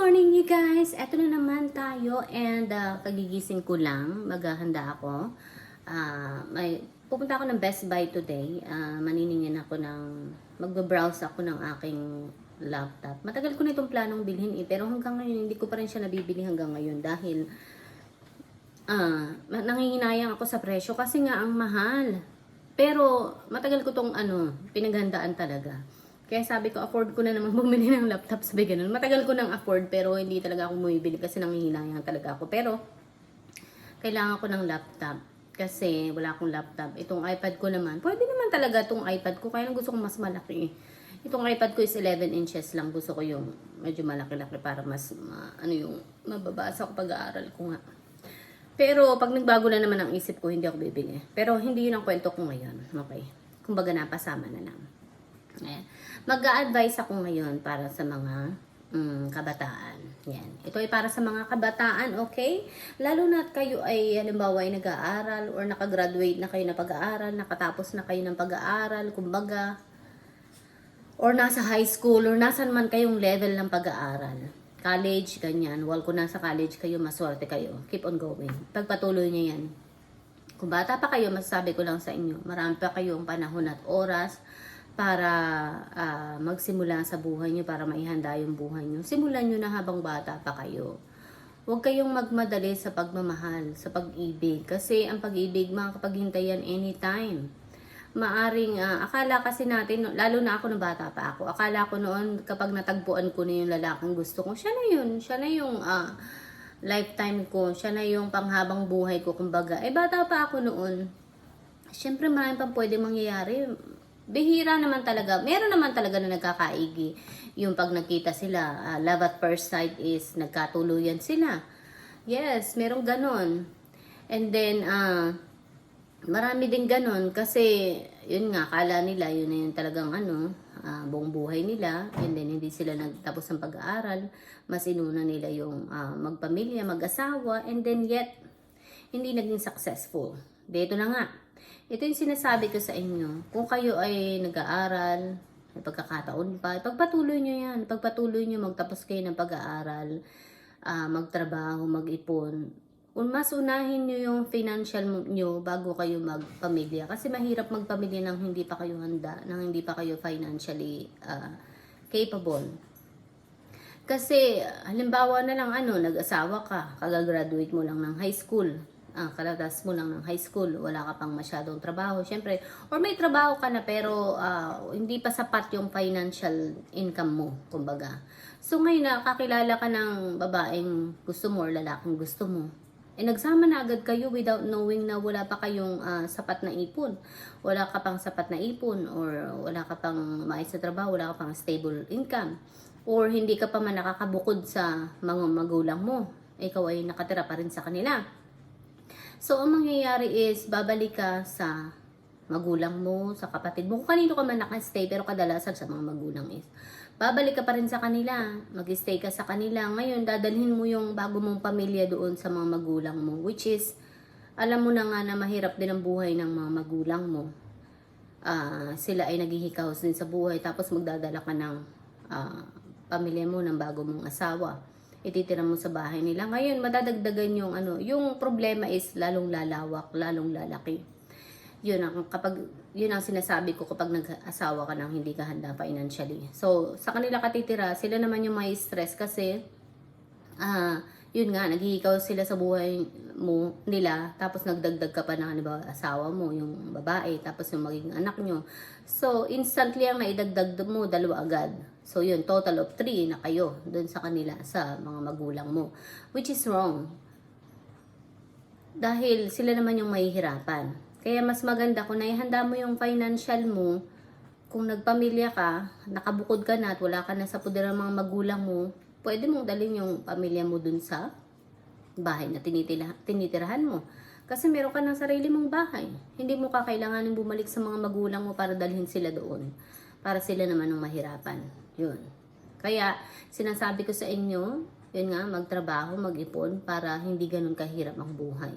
morning you guys! Eto na naman tayo and uh, kagigising ko lang. Maghahanda ako. Ah, may, pupunta ako ng Best Buy today. Ah, maniningin ako ng... Magbabrowse ako ng aking laptop. Matagal ko na itong planong bilhin eh. Pero hanggang ngayon, hindi ko pa rin siya nabibili hanggang ngayon dahil ah, ma- nanginginayang ako sa presyo kasi nga ang mahal. Pero matagal ko tong ano, pinaghandaan talaga. Kaya sabi ko, afford ko na naman bumili ng laptop. Sabi ganun. Matagal ko nang afford pero hindi talaga ako bumibili kasi nangihinayang talaga ako. Pero, kailangan ko ng laptop. Kasi wala akong laptop. Itong iPad ko naman, pwede naman talaga itong iPad ko. Kaya gusto ko mas malaki. Itong iPad ko is 11 inches lang. Gusto ko yung medyo malaki-laki para mas, ma- ano yung, mababasa ko pag-aaral ko nga. Pero pag nagbago na naman ang isip ko, hindi ako bibili. Pero hindi yun ang kwento ko ngayon. Okay. Kumbaga napasama na lang. Ayan. Mag-a-advise ako ngayon para sa mga mm, kabataan. Yan. Ito ay para sa mga kabataan, okay? Lalo na kayo ay halimbawa ay nag-aaral or nakagraduate na kayo na pag-aaral, nakatapos na kayo ng pag-aaral, kumbaga, or nasa high school, or nasan man kayong level ng pag-aaral. College, ganyan. While kung nasa college kayo, maswerte kayo. Keep on going. Pagpatuloy niyo yan. Kung bata pa kayo, masasabi ko lang sa inyo, marami pa kayong panahon at oras para ah, magsimula sa buhay nyo, para maihanda yung buhay nyo. Simulan nyo na habang bata pa kayo. Huwag kayong magmadali sa pagmamahal, sa pag-ibig. Kasi ang pag-ibig, makakapaghintayan anytime. Maaring, ah, akala kasi natin, lalo na ako nung bata pa ako, akala ko noon kapag natagpuan ko na yung lalaking gusto ko, siya na yun, siya na yung ah, lifetime ko, siya na yung panghabang buhay ko, kumbaga. Eh, bata pa ako noon. Siyempre, marami pang pwede mangyayari. Bihira naman talaga. Meron naman talaga na nagkakaigi. Yung pag nakita sila, ah, love at first sight is nagkatuluyan sila. Yes, merong ganon. And then, ah, marami din ganon kasi, yun nga, kala nila, yun na yun talagang ano, ah, buong buhay nila. And then, hindi sila nagtapos ng pag-aaral. Mas inuna nila yung ah, magpamilya, mag-asawa. And then, yet, hindi naging successful. Dito na nga. Ito yung sinasabi ko sa inyo. Kung kayo ay nag-aaral, may pagkakataon pa, pagpatuloy nyo yan. Pagpatuloy nyo, magtapos kayo ng pag-aaral, ah, magtrabaho, mag-ipon. Mas unahin nyo yung financial nyo bago kayo magpamilya. Kasi mahirap magpamilya nang hindi pa kayo handa, nang hindi pa kayo financially ah, capable. Kasi, halimbawa na lang, ano, nag-asawa ka, kagagraduate mo lang ng high school, ah, kalatas mo lang ng high school, wala ka pang masyadong trabaho, syempre, or may trabaho ka na pero ah, hindi pa sapat yung financial income mo, kumbaga. So ngayon nakakilala ka ng babaeng gusto mo or lalaking gusto mo. Eh nagsama na agad kayo without knowing na wala pa kayong ah, sapat na ipon. Wala ka pang sapat na ipon or wala ka pang maayos na trabaho, wala ka pang stable income. Or hindi ka pa man nakakabukod sa mga magulang mo. Ikaw ay nakatira pa rin sa kanila. So, ang mangyayari is, babalik ka sa magulang mo, sa kapatid mo. Kung kanino ka man nakastay, pero kadalasan sa mga magulang is, babalik ka pa rin sa kanila. Mag-stay ka sa kanila. Ngayon, dadalhin mo yung bago mong pamilya doon sa mga magulang mo. Which is, alam mo na nga na mahirap din ang buhay ng mga magulang mo. Ah, sila ay naghihikaos din sa buhay. Tapos magdadala ka ng ah, pamilya mo ng bago mong asawa ititira mo sa bahay nila. Ngayon, madadagdagan yung ano, yung problema is lalong lalawak, lalong lalaki. Yun ang kapag yun ang sinasabi ko kapag nag-asawa ka nang hindi ka handa financially. So, sa kanila katitira, sila naman yung may stress kasi ah yun nga, naghihikaw sila sa buhay mo nila, tapos nagdagdag ka pa ng ano ba, asawa mo, yung babae, tapos yung magiging anak nyo. So, instantly ang naidagdag mo, dalawa agad. So, yun, total of three na kayo dun sa kanila, sa mga magulang mo. Which is wrong. Dahil sila naman yung mahihirapan. Kaya mas maganda kung naihanda mo yung financial mo, kung nagpamilya ka, nakabukod ka na at wala ka na sa poder ng mga magulang mo, pwede mong dalhin yung pamilya mo dun sa bahay na tinitirahan mo. Kasi meron ka ng sarili mong bahay. Hindi mo kakailanganin bumalik sa mga magulang mo para dalhin sila doon. Para sila naman ang mahirapan. Yun. Kaya, sinasabi ko sa inyo, yun nga, magtrabaho, mag-ipon para hindi ganun kahirap ang buhay.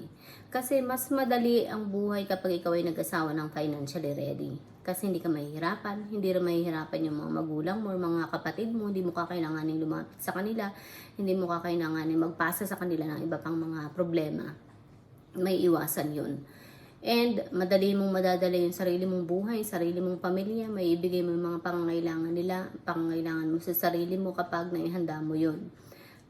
Kasi mas madali ang buhay kapag ikaw ay nag-asawa ng financially ready. Kasi hindi ka mahihirapan, hindi rin mahihirapan yung mga magulang mo, mga kapatid mo, hindi mo kakailanganin lumapit sa kanila, hindi mo kakailanganin magpasa sa kanila ng iba pang mga problema. May iwasan yun. And madali mong madadala yung sarili mong buhay, sarili mong pamilya, may ibigay mo yung mga pangangailangan nila, pangangailangan mo sa sarili mo kapag naihanda mo yun.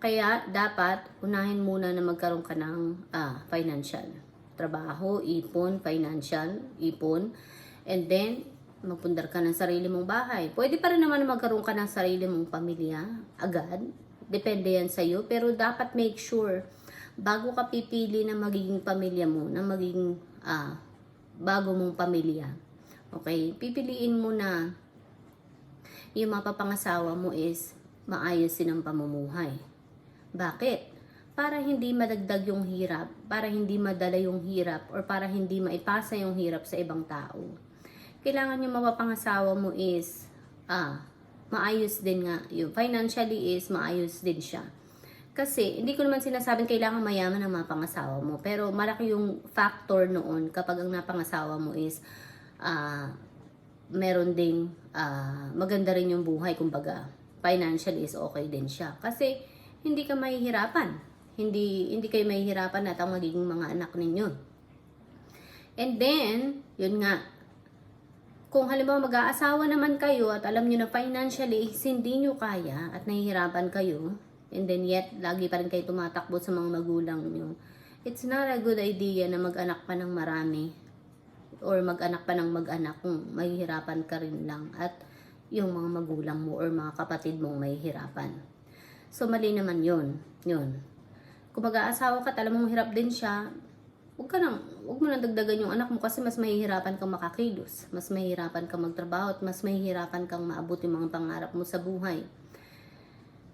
Kaya dapat unahin muna na magkaroon ka ng ah, financial. Trabaho, ipon, financial, ipon. And then, magpundar ka ng sarili mong bahay. Pwede pa rin naman na magkaroon ka ng sarili mong pamilya agad. Depende yan sa'yo. Pero dapat make sure, bago ka pipili na magiging pamilya mo, na magiging ah, bago mong pamilya. Okay? Pipiliin mo na yung mapapangasawa mo is maayos din ang pamumuhay. Bakit? Para hindi madagdag yung hirap, para hindi madala yung hirap, or para hindi maipasa yung hirap sa ibang tao. Kailangan yung mapapangasawa mo is, ah, maayos din nga. Yung financially is, maayos din siya. Kasi, hindi ko naman sinasabing kailangan mayaman ang mapangasawa mo. Pero, malaki yung factor noon kapag ang napangasawa mo is, ah, meron ding ah, maganda rin yung buhay, kumbaga, financially is okay din siya. Kasi, hindi ka mahihirapan. Hindi, hindi kayo mahihirapan at ang magiging mga anak ninyo. And then, yun nga, kung halimbawa mag-aasawa naman kayo at alam nyo na financially hindi nyo kaya at nahihirapan kayo, and then yet, lagi pa rin kayo tumatakbo sa mga magulang nyo, it's not a good idea na mag-anak pa ng marami or mag-anak pa ng mag-anak kung mahihirapan ka rin lang at yung mga magulang mo or mga kapatid mong mahihirapan. So, mali naman yun. Yun. Kung mag-aasawa ka alam mong hirap din siya, huwag ka nang, huwag mo nang dagdagan yung anak mo kasi mas mahihirapan kang makakilos, mas mahihirapan kang magtrabaho at mas mahihirapan kang maabot yung mga pangarap mo sa buhay.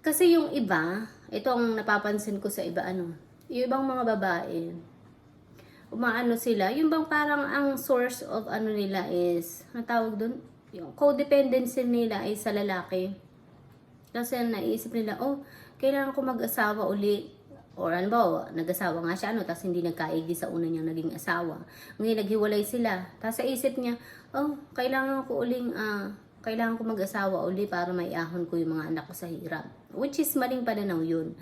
Kasi yung iba, ito ang napapansin ko sa iba ano, yung ibang mga babae, umaano sila, yung bang parang ang source of ano nila is, ano tawag doon? Yung codependency nila ay sa lalaki. Kasi naisip nila, oh, kailangan ko mag-asawa uli. Or ano ba, nag-asawa nga siya, ano, tapos hindi nagkaigi sa una niyang naging asawa. Ngayon, naghiwalay sila. Tapos sa isip niya, oh, kailangan ko uling, ah, kailangan ko mag-asawa uli para maiahon ko yung mga anak ko sa hirap. Which is maling pananaw yun.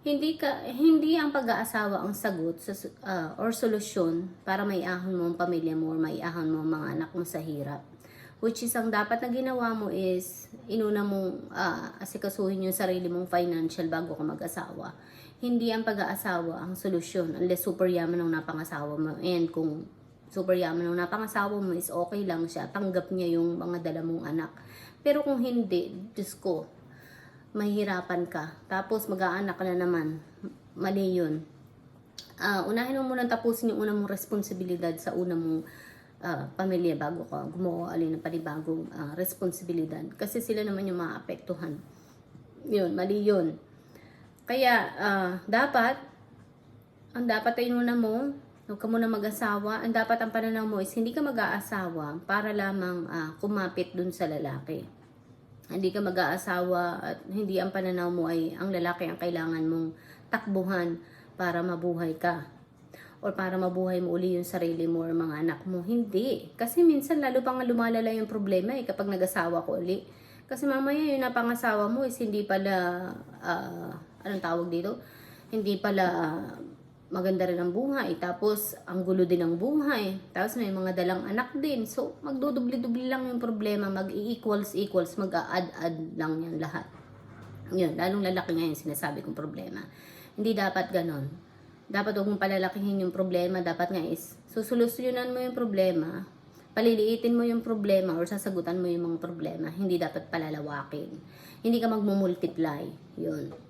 Hindi ka hindi ang pag-aasawa ang sagot sa ah, or solusyon para maiahon mo ang pamilya mo or maiahon mo ang mga anak mo sa hirap. Which is ang dapat na ginawa mo is inuna mong ah, asikasuhin yung sarili mong financial bago ka mag-asawa. Hindi ang pag-aasawa ang solusyon unless super yaman ang napangasawa mo. And kung super yaman ang napangasawa mo is okay lang siya, tanggap niya yung mga dala mong anak. Pero kung hindi, Diyos ko, mahirapan ka. Tapos mag-aanak ka na naman. Mali yun. Ah, unahin mo muna tapusin yung unang mong responsibilidad sa unang mong ah, pamilya bago ka gumawa alin ng panibagong ah, responsibilidad. Kasi sila naman yung maapektuhan. Yun, mali yun. Kaya, ah, dapat, ang dapat ay muna mo, huwag ka muna mag-asawa. Ang dapat ang pananaw mo is hindi ka mag-aasawa para lamang ah, kumapit dun sa lalaki. Hindi ka mag-aasawa at hindi ang pananaw mo ay ang lalaki ang kailangan mong takbuhan para mabuhay ka. Or para mabuhay mo uli yung sarili mo or mga anak mo. Hindi. Kasi minsan lalo pang lumalala yung problema eh kapag nag-asawa ko uli. Kasi mamaya yung napangasawa mo is hindi pala, ah, anong tawag dito? Hindi pala ah, maganda rin ang buhay. Tapos, ang gulo din ang buhay. Tapos, may mga dalang anak din. So, magdudubli-dubli lang yung problema. Mag-equals, equals, mag-add-add lang yan lahat. Yun, lalong lalaki nga yung sinasabi kong problema. Hindi dapat ganon. Dapat huwag mong palalakihin yung problema. Dapat nga is, susolusyonan mo yung problema. Paliliitin mo yung problema or sasagutan mo yung mga problema. Hindi dapat palalawakin. Hindi ka magmumultiply. Yun.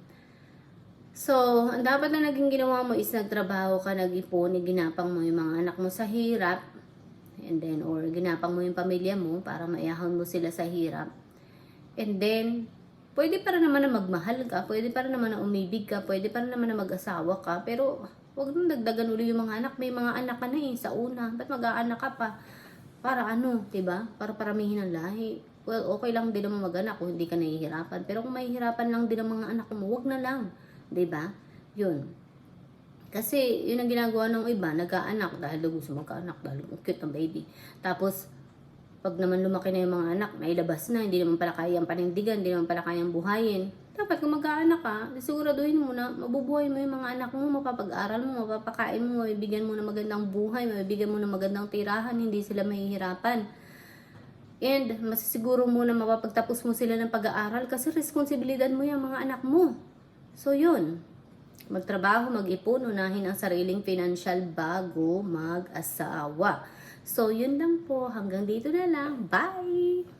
So, ang dapat na naging ginawa mo is nagtrabaho ka, nag-ipon, ginapang mo yung mga anak mo sa hirap, and then, or ginapang mo yung pamilya mo para maiyahon mo sila sa hirap. And then, pwede pa rin naman na magmahal ka, pwede pa rin naman na umibig ka, pwede pa rin naman na mag-asawa ka, pero wag nang dagdagan uli yung mga anak. May mga anak ka na eh, sa una. Ba't mag-aanak ka pa? Para ano, ba? Para paramihin ang lahi. Well, okay lang din naman mag-anak kung hindi ka nahihirapan. Pero kung mahihirapan lang din ang mga anak mo, wag na lang. 'Di ba? 'Yun. Kasi yun ang ginagawa ng iba, nag-aanak dahil gusto magkaanak, dahil cute ang baby. Tapos, Pag naman lumaki na yung mga anak, may labas na, hindi naman pala kayang panindigan, hindi naman pala kayang buhayin. Dapat kung mag-aanak ka, siguraduhin mo na mabubuhay mo yung mga anak mo, mapapag-aral mo, mapapakain mo, mabibigyan mo ng magandang buhay, mabibigyan mo ng magandang tirahan, hindi sila mahihirapan. And masisiguro mo na mapapagtapos mo sila ng pag-aaral kasi responsibilidad mo yung mga anak mo. So yun, magtrabaho, mag-ipon, unahin ang sariling financial bago mag-asawa. So yun lang po, hanggang dito na lang. Bye!